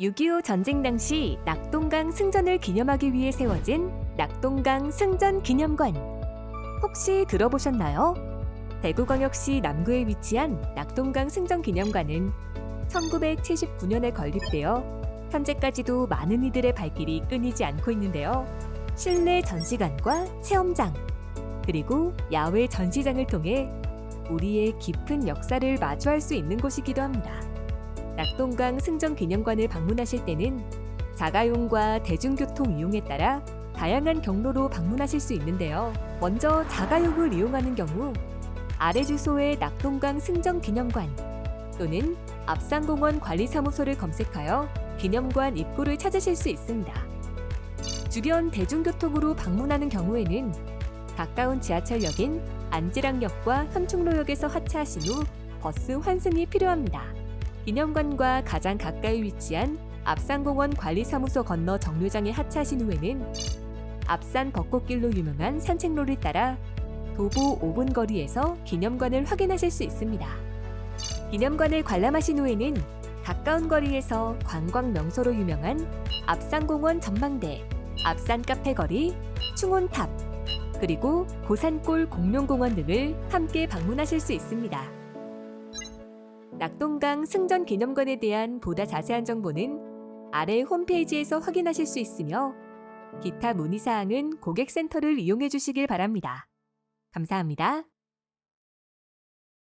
6.25 전쟁 당시 낙동강 승전을 기념하기 위해 세워진 낙동강 승전 기념관. 혹시 들어보셨나요? 대구광역시 남구에 위치한 낙동강 승전 기념관은 1979년에 건립되어 현재까지도 많은 이들의 발길이 끊이지 않고 있는데요. 실내 전시관과 체험장, 그리고 야외 전시장을 통해 우리의 깊은 역사를 마주할 수 있는 곳이기도 합니다. 낙동강 승전 기념관을 방문하실 때는 자가용과 대중교통 이용에 따라 다양한 경로로 방문하실 수 있는데요. 먼저 자가용을 이용하는 경우 아래 주소의 낙동강 승전 기념관 또는 앞산공원 관리사무소를 검색하여 기념관 입구를 찾으실 수 있습니다. 주변 대중교통으로 방문하는 경우에는 가까운 지하철역인 안지랑역과 현충로역에서 하차하신 후 버스 환승이 필요합니다. 기념관과 가장 가까이 위치한 앞산공원 관리사무소 건너 정류장에 하차하신 후에는 앞산 벚꽃길로 유명한 산책로를 따라 도보 5분 거리에서 기념관을 확인하실 수 있습니다. 기념관을 관람하신 후에는 가까운 거리에서 관광 명소로 유명한 앞산공원 전망대, 앞산 카페 거리, 충원탑, 그리고 고산골 공룡공원 등을 함께 방문하실 수 있습니다. 낙동강 승전 기념관에 대한 보다 자세한 정보는 아래 홈페이지에서 확인하실 수 있으며 기타 문의 사항은 고객센터를 이용해 주시길 바랍니다. 감사합니다.